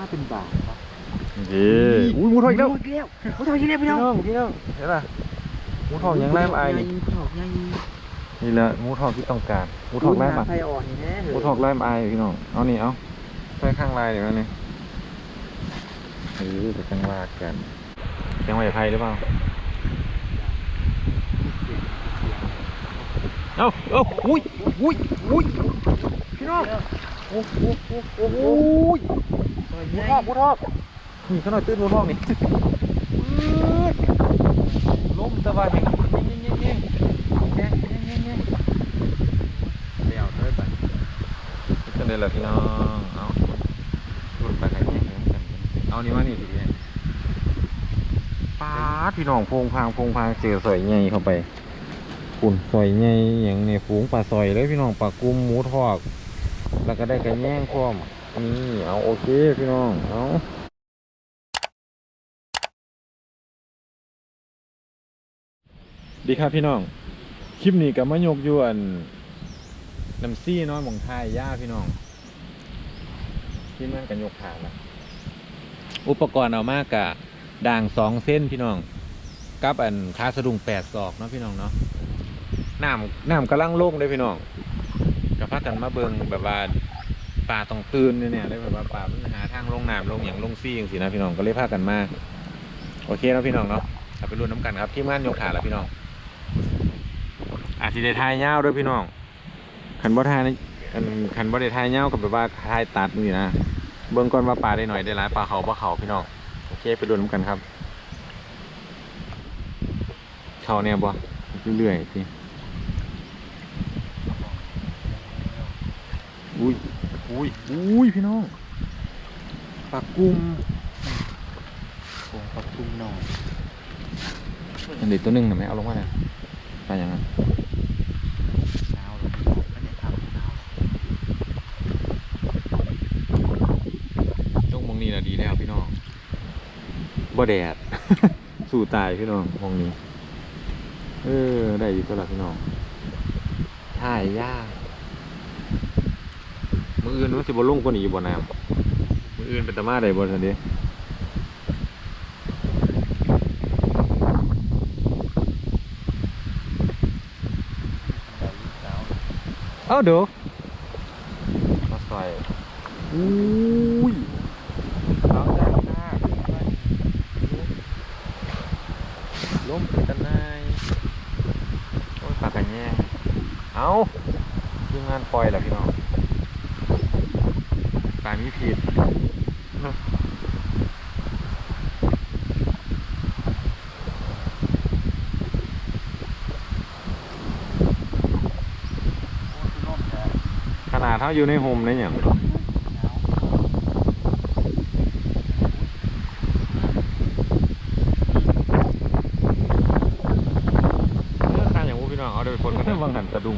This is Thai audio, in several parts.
มาเป็นบาทครับเย้อุ้ยหมูทอดอีกแล้วหมูทอดอีกแล้วหมูทอดอีกแล้วพี่พี่น้น้อองงพี่น้องเห็นป่ะหมูทอดยังไล่มาไอ้นี่หมูทอดใหญ่นี่แหละหมูทอดที่ต้องการหมูทอดไล่มาไฟอ่อนแน่หมูทอดไล่มาไอ้พี่น้องเอานี่เอาใส่ข้างลายเดี๋ยวนี้เออจะจังว่ากันจังหวัดไทยหรือเปล่าเอาเอาอุ้ยอุ้ยอุ้ยพี่น้องโอ้โหโอ้โห โอ้โหหมูทอดหมูทอดนี่ขนาดตื้นหมูทอดนี่ล้มตะวันเงี้ยเงี้ยเงี้ยเงี้ยเงี้ยเงี้ยเงี้ยเดี๋ยวเท่าไปจะได้ละพี่น้องเอาหลุดไปกันแย่งเอานี่มานี่สิเนี่ยป้าดพี่น้องพงพางพงพางเจอสอยใหญ่เข้าไปปุ่นสอยใหญ่อย่างเนี่ยฝูงปลาสอยเลยพี่น้องปลากุ้มหมูทอดแล้วก็ได้กันแย่งพร้อม นี่เอาโอเคพี่น้องเอาดีครับพี่น้อง คลิปนี้กับมะยกยวนน้ำซี่น้อยหมองไทยย่าพี่น้องที่มันกันยกขานะอุปกรณ์เอามากกะด่างสองเส้นพี่น้องกับอันคาสะดุงแปดศอกเนาะพี่น้องเนาะน้ำน้ำกำลังโล่งเลยพี่น้องกับพากันมาเบิงแบบว่า ป่าต้องตื่นเนี่ยเลยแบบว่าป่ามันหาทางลงน้ำลงอย่างลงซี่อย่างสินะพี่น้องก็เลยพากันมาโอเคแล้วพี่น้องเนาะเอาไปรุ่นน้ำกันครับที่มงานยกขาแล้วพี่น้องอาจสิได้ทายยาวด้วยพี่น้องคันบ่ทายนี่อันคันบ่ได้ทายยาวกับแบบว่าทายตัดนี่นะเบิ่งก่อนว่าปลาได้หน่อยได้หลายปลาเขาบ่เขาพี่น้องโอเคไปดูน้ำกันครับเขาเนี่ยบ่เรื่อยๆสิ อุ้ยอุ้ยอุ้ยพี่น้องปลากุมผงปลาทุ่มหน่อยอันเด็กตัวหนึงน่ะไหมเอาลงมาเลยปลาอย่างนั้นหนาวเลยพี่น้องอันนี้ครับหนาวช่วงมองนี้นะดีแล้วพี่น้องบ่แดด สู่ตายพี่น้องมองนี้ เออ ได้อยู่ตัวละพี่น้องถ่ายยาก มืออื่นว่าสิบ่ลงกว่านี้อยู่บ่น้ำมืออื่นเป็นตะมาได้บ่ทันเด้เอ้าเดี๋ยวมาใส่อุ้ยเอาได้ค่ะล้มเป็นตะนายโอ้ยปากกันแย่เอาทีมงานปล่อยแหละพี่น้องปลามีผิดขนาดเท่าอยู่ในโฮมเลยอย่างเลือกข้างอย่างวูพี่น้องเอาเดี๋ยวไปคนกันวางหันสะดุ้ง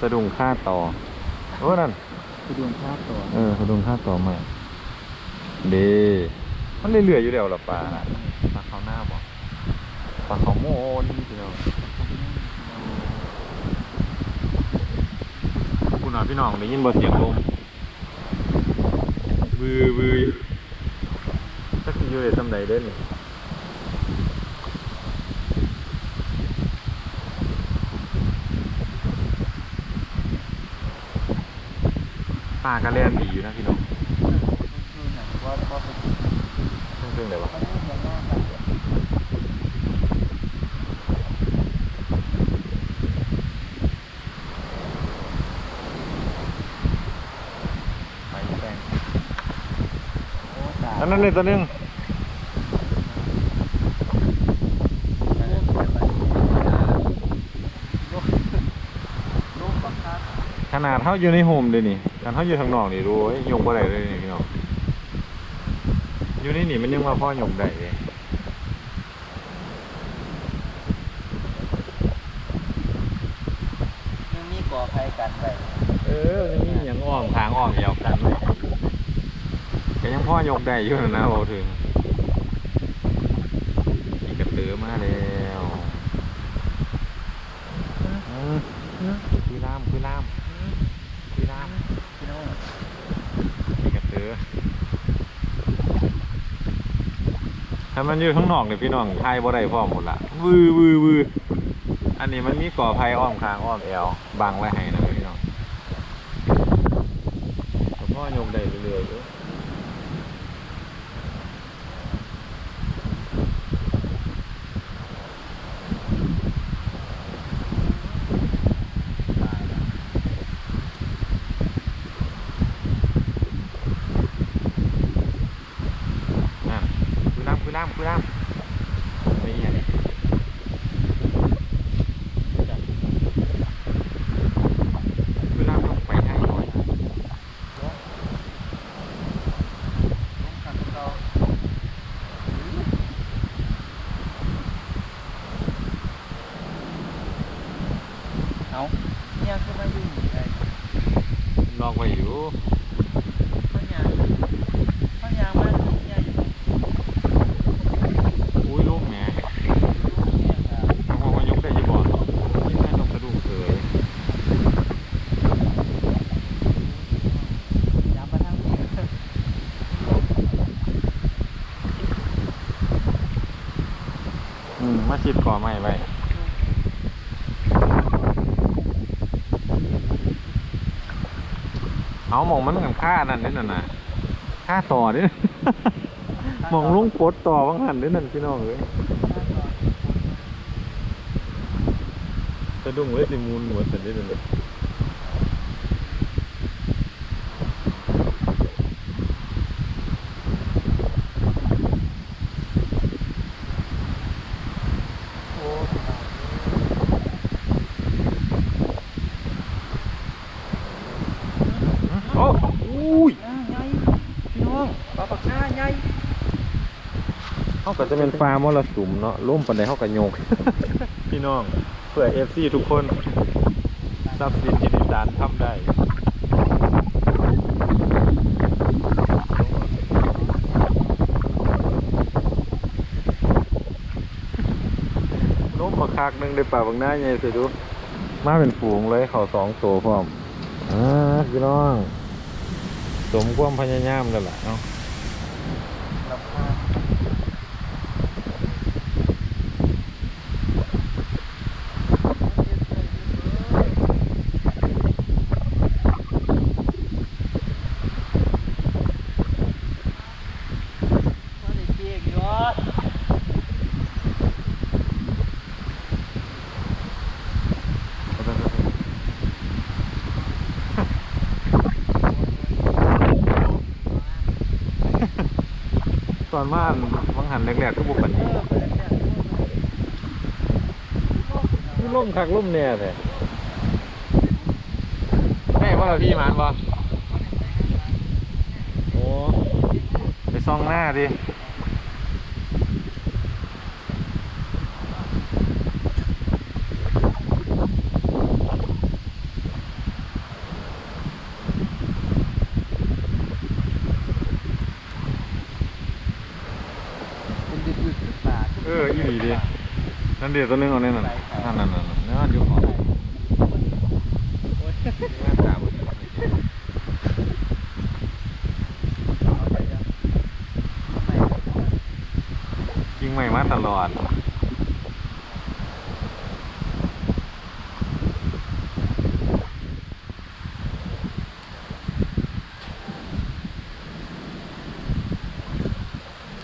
สะดุ้งค่าต่อโอ้นั่นคือดวงชาติตัวเออเขาโดนค่าต่อใหม่เดมันเรื่อยๆอยู่เดียวละปลาน่ะปลาเขาหน้าบอกปลาเขาโมนพี่น้องคุณหน่อย พี่น้องได้ยินบ่เสียงลมบือบือสักอยู่ในสำใดเด้นี่ปลากระเล่นดีอยู่นะพี่น้องคือหนังว่าว่าเป็นเครื่องเครื่องไหนวะ อันนี้ยังน่ากัน ไปแป้ง โอ้ตาย อั นนั้นเลยตัวหนึงลูกบังคับขนาดเท่าอยู่ในโฮมเลยนี่ขนาดเท่าอยู่ทางนอกนี่รู้ยยงบ่ได้เลยนี่พี่น้องอยู่ในนี่มันยังว่าพ่อยงได้เลยยังมีก่อภัยกันไปเออยังมีอย่างอ้อมทางอ้อมเดียวกันเลย ก็ยังพ่อยกได้อยู่นะบอกถึงนี่กระตือมาแล้วอืมคุยล่ามคุยล่ามคุยล่ามพี่น้องนี่กระตือถ้ามันอยู่ข้างนอกเนี่ยพี่น้องไทยบ่ได้พร้อมหมดละวือวือวืออันนี้มันมีก่อไผ่อ้อมคางอ้อมแอวบังไว้ให้นะพี่น้องแล้วก็ยกได้เรื่อยๆอยู่ นั่นคุยล่ำคุยล่ำคุยล่ำไม่เห็นคุยล่ำต้องไปทางหน่อย เอาเนี่ยคือมาอยู่ไอ้ ลอกไว้อยู่ พันยางพันยางมาเนี่ยอยู่ อุ้ยลูกแหม เนี่ยครับ น้องมายกได้อยี่บ่ยิ่งแม่นกกระดูกเสย ยามมาทางนี้ อืมมาชิดก่อไม้ไว้เอาหมองมันกับค่านั่นนี่น่ะนะค่าต่อนี่หมองลุงปลดต่อวังหันนี่นั่นพี่น้องเอ้ยสะดุ้งเลยสิมูลหัวเสร็จได้เลย โอ้ โอ้อุ้ย หน้าใหญ่พี่น้องปลาปากหน้าใหญ่ เขาก็จะเป็นฟาร์มมรสุมเนาะร่มปันไดเขาก็โยก พี่น้องเพื่อเอฟซีทุกคนทรัพย์สินที่ดิสานทำได้ล้มมาคักหนึงได้ป่าบางหน้าใหญ่สิดูมาเป็นฝูงเลยเขาสองตัวพร้อมอ่าพี่น้อง สมความพยายามแล้วล่ะเนาะ รับมา ว่าได้เจ๊กอยู่วะ ต อนมานวังหันแรกๆก็บุกปันนี้นี่ล่มคักล่มเนี่ยแท้แม่ว่าพี่มานบ่โอ้ไปซ่องหน้าดิเอออีหลีดินั่น เดี๋ยวตัวนึงเอาเนี่ยนั่นนั่นนั่นนั่นอยู่ของยิงใหม่มาตลอด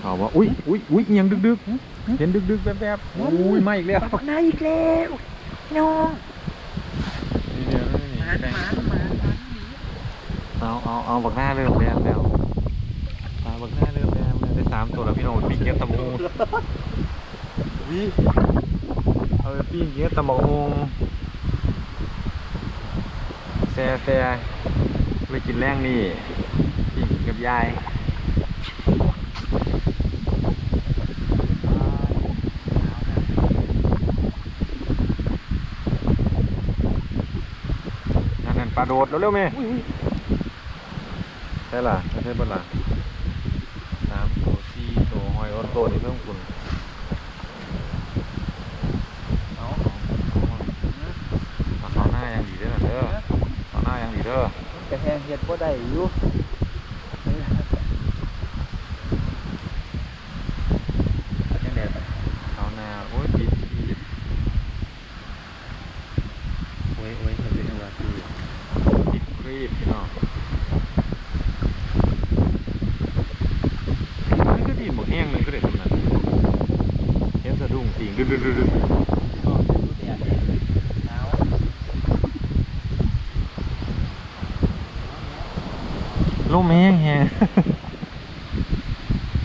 เอาว่าอุ้ยอุ้ยอุ้ยยังดึกดึก เห็นดึกดึกๆแวบๆอุ้ยมาอีกแล้วปากหน้าอีกแล้วน้องนี่เดี๋ยวนี่หมาหมาหมาหมาหนีเอาเอาเอาบักหน้าเริ่มแล้วแล้วเอาบักหน้าเริ่มแล้วแล้วได้สามตัวแล้วพี่น้องปีเกี๊ยวตะมูวิเอาไปปีเกี๊ยวตะมงแซ่แซ่ไปกินแรงนี่ปีกินกับยายนั่นนั่น ปลาโดดเร็วๆแม่อุ้ยอุ้ยใช่ล่ะไม่ใช่บนล่ะสามตัวสี่ตัวหอยออนโตนี่เพิ่มคุณเอาเอาเขาหน้ายังดีเด้อน่ะเด้อเขาหน้ายังดีเด้อกระแทงเห็ดบ่ได้อยู่อ้ยโอ้ยมันเป็นอะไรคือ ติดค รีบพี่น้องมันก็ดีหมดแห้งเลยก็เด็ดตรงนั้นเห็นสะดุ้งติงดึ๊ดดึ๊ดดึ๊ดลมแห้งแห้ง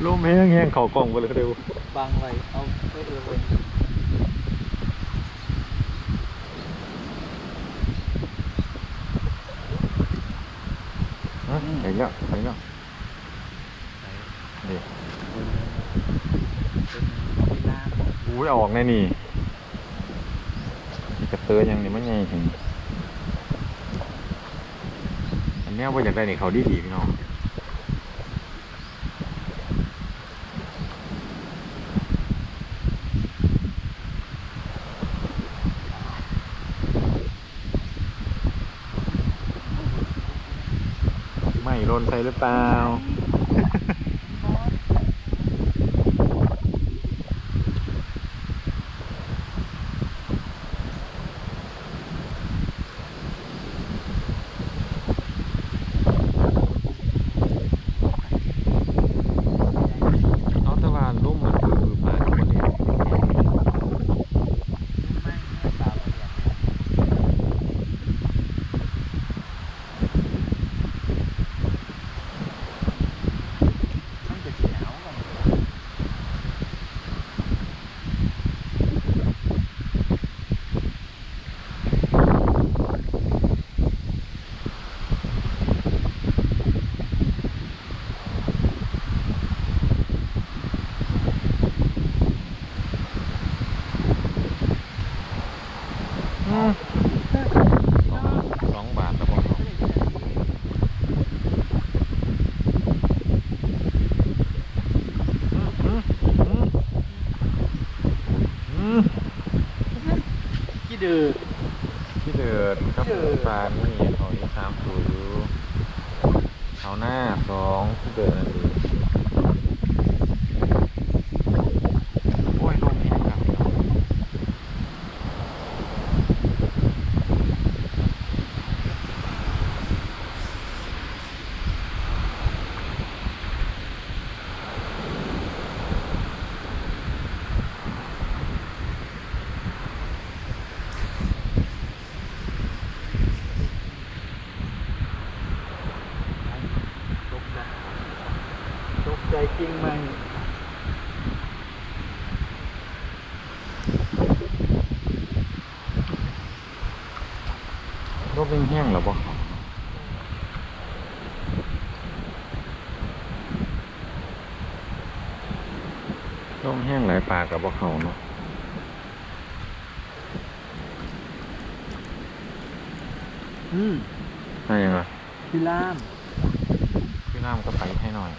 ลมแห้งแห้งเข่ากล่องไปเลยเร็วบังไว้เอาไปเออเลย ฮะเห็นแล้วเห็นแล้วนี่ เป็นเป็น น้อุ้ยออกแน่นี่กระเตยยังนี่มันใหญ่ถึงอันนี้ว่าอยากได้นี่เขาดีดีพี่น้องไม่โรนใส่หรือเปล่าแต่ว่าลุ่มมันคือคือปลาทุกคนเนี่ย ไม่ไม่สาวเนี่ยมันจะสีหนาวกัน อืม สองสองบาทแล้วบอกเขาอืมอืมอืมอืมกี่ดื้อ ที่เดือดกับ ที่เดือด ปลานี่เขาอีกสามตัวอยู่เขาหน้าสองที่เดือดนั่นเองโอ้ยลมแห้งครับ ตกใจตกใจจริงไหม ลมแห้งๆเหรอบอกลมแห้งหลายปากกับบอกเขาเนาะอืมใช่ยังไงพี่ล่ามพี่น้ำก็ไปให้หน่อย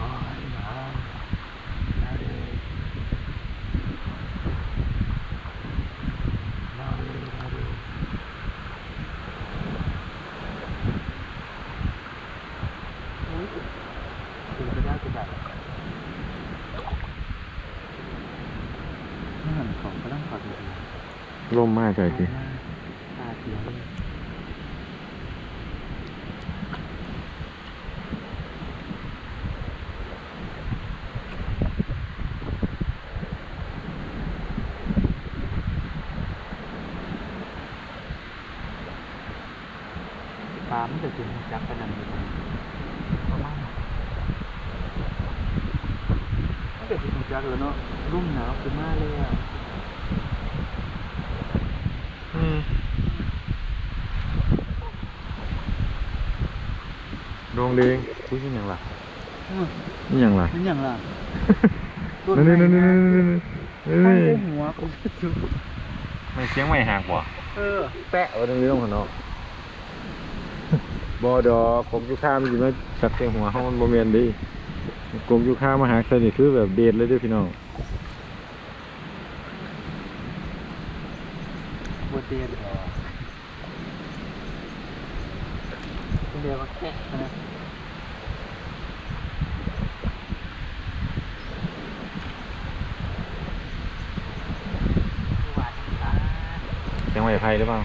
อ๋อหนาวหนาวเลยหนาวเลยหนาวเลยโอ้ย ตื่นไปได้กูแบบนี่มันของก็ต้องขอดูดีร่มมากเลยจีตาเขียวเลยปลามันจะถึงจักขนาดนี้ประมาณมันจะถึงจักแล้วเนาะรุ่มหนาวขึ้นมาเลยอะ อืม ดวงเดงอุ้ยนี่ยังล่ะอืมนี่ยังล่ะนี่อย่างล่ะนี่นี่นี่นี่นี่นี่ไม่นี่ได้หัวกูจะซื้อไม่เสียงไม่หักบ่เออแปะเอาตรงนี้ลงข้างนอกบอดอกผมอยู่ข้ามอยู่มาจับเสียงหัวห้องมันโมเมนดีกลมอยู่ข้ามมาหาใส่นี่คือแบบเดทเลยเด้วยพี่น้องบนเตียนเหรอคุณเดียวมาแค่นะหวานตา เสี ยงไม้ไผ่หรือเปล่า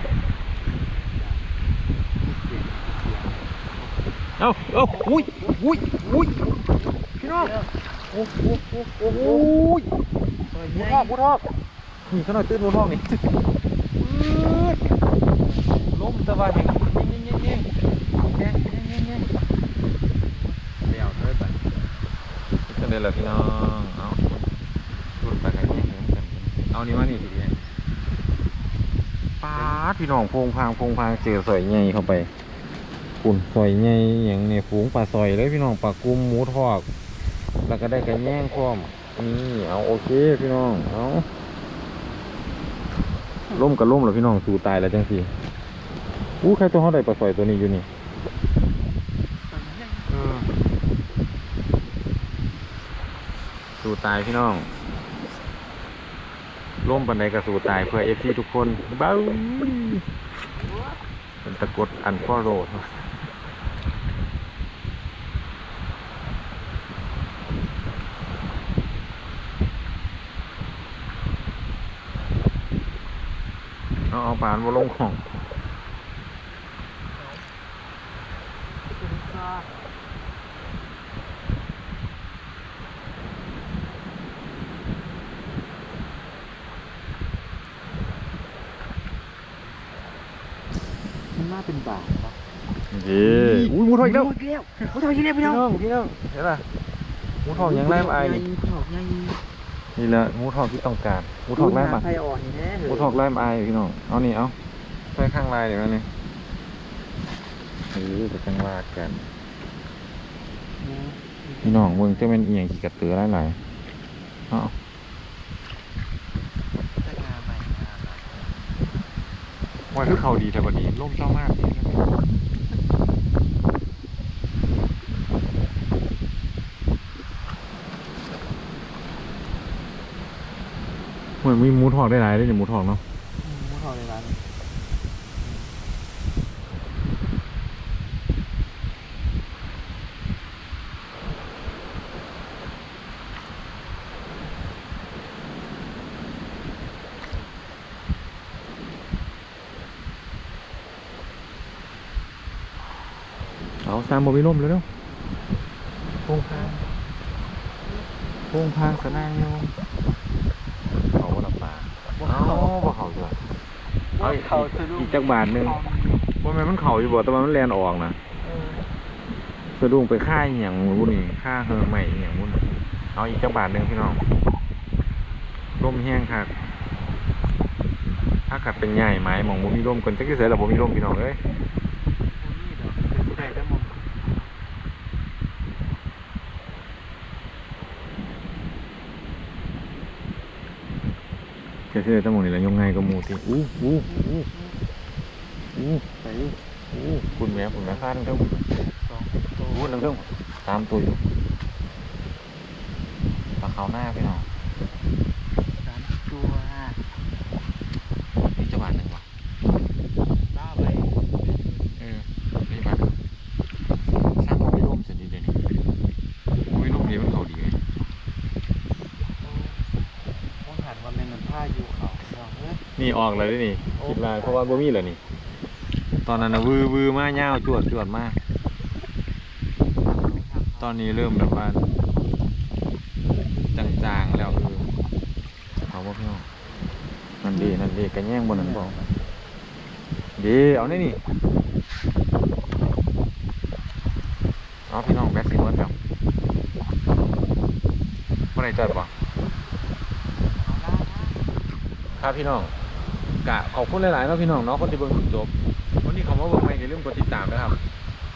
เอ้าเอ้าอุ้ยอุ้ยอุ้ยพี่น้องโอ้โหโอ้โหโอ้โหหมูทอกหมูทอกนี่เขาหน่อยตื้นหมูทองนี่ล้มตะวันเห็นยิงยิงยิงยิงแกงยิงยิงยิงเดี๋ยวเฮ้ยไปจังเลยล่ะพี่น้อง เอารุ่นไปกันยิงเอนกันเอานี่มานี่สิเนี่ยป้าด พี่น้องโพงพางโพงพางเจอสอยใหญ่เข้าไปปุ่นสอยใหญ่อย่างเนี่ยฝูงปลาซอยเลยพี่น้องปลากุมหมูทอกแล้วก็ได้กระแย่งพร้อมนี่เอาโอเคพี่น้องเอาล่มกับล่มแล้วพี่น้องสู่ตายแล้วจังสิอู้ใครตัวเขาได้ปลาซอยตัวนี้อยู่นี่สู่ตายพี่น้อง ล่มปันใดกับสู่ตายเพื่อเอฟซีทุกคนเบ้าเป็นตะกดอันฟอโรดเอาเอาปานมาลงของ มันน่าเป็นบาทปะ เย้อุ้ยหมู ทอดอีกแล้วหมูทอดอีกแล้วหมูทอดอีกแล้วพี่พี่น้น้องงพี่น้องเห็นป่ะหมูทองยังไล่มาไอายนี่หมูทอดใหญ่นี่แหละหมูทองที่ต้องการหมูทองไล่มาไทยอ่อนแน่หมูทองไล่มาไอายพี่น้องเอานี่เอาใส่ข้างลายเดี๋ยวนี้เออจะจังว่ากันพี่น้องเมืองจะเป็นเอียงขี่กระเตือหลายๆเอาวันคือเขาดีแต่วันนี้ร่มเศร้ามากเห มือนมีหมูทองได้หลายเลยเนี่ยหมูทองเนาะอืมหมูทอดในร้านเอาสามโมบิล่มแล้วเนาะโพงพางโพงพางสนางโยมเขาบ่ลำปลาเอาบ่ เขาจ้ะเอาอีกเขาสะดุ้งอีกจักบาทหนึงบ่แม่นมันเขาอยู่บ่แต่ว่ามันแลนออกนะเออสะดุ้งไปค่าอหย่างบุนี่ค่าเฮอใหม่อหย่างบุนเอาอีกจักบาทหนึ่งพี่น้องร่มแห้งครับถ้ากัดเป็นใหญ่ไม้มองบ่มีร่มคนจักที่เสียแล้วบ่มีร่มพี่น้องเอ้ย นี่เหรอเป็นผู้ใดได้มอง เสียๆทั้งหมดนี่แหละยงไงก็หมูที่อู้อู้อู้อู้ใส่อู้คุณแม่คุณแม่ข้าทั้งเท่า สองตัว อู้ทั้งเท่าตามตัวอยู่ปลาขาวหน้าพี่น้อง สามตัว นี่จักบาทหนึ่งวะ บ้าไป เออนี่บาทหนึ่งสร้างบ่มีร่มเสร็จดีเดี๋ยวนี้บ่มีร่มเดียวมันเขาดีไง ต้องหันว่าแม่นมันผ้าอยู่เขาเนาะเฮ้ย นี่ออกเลยเด้อนี่โอ้คิดลายเพราะว่าบ่มีแล้วนี่ ตอนนั้นนะวือวือมาเงาวจวดจวดมาก ตอนนี้เริ่มแบบว่าจางๆแล้วคือเอาบ่พี่น้องนั่นดีนั่นดีกันแย่งบนนั้นบอกดีเอานี่นี่เอาพี่น้องแบทสิมดแล้วบ่ได้จอดบ่ครับพี่น้อง กะขอบคุณหลายๆเนาะพี่น้องเนาะคนที่เบิ่งจนจบวันนี้เขามาเบิ่งใหม่อย่าลืมกดติดตามนะครับ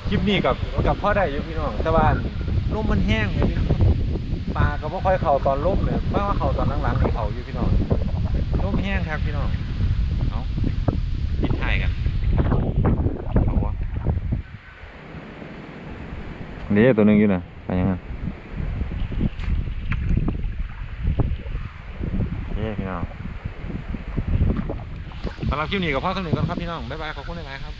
คลิปนี้กับกับพ่อได้อยู่พี่น้องแต่ว่าลมมันแห้งเลยปลาก็บ่ค่อยเข่าตอนลมเลยไม่ว่าเข่าตอนหลังๆนี่เข่าอยู่พี่น้องลมแห้งครับพี่น้องเอาปิดท้ายกันเอาวะนี่ตัวหนึงอยู่นะไปยังไงเย้พี่น้อง ไป สำหรับคลิปนี้กับพ่อสนิทกันครับพี่น้อง บ๊ายบาย ขอบคุณหลายๆครับ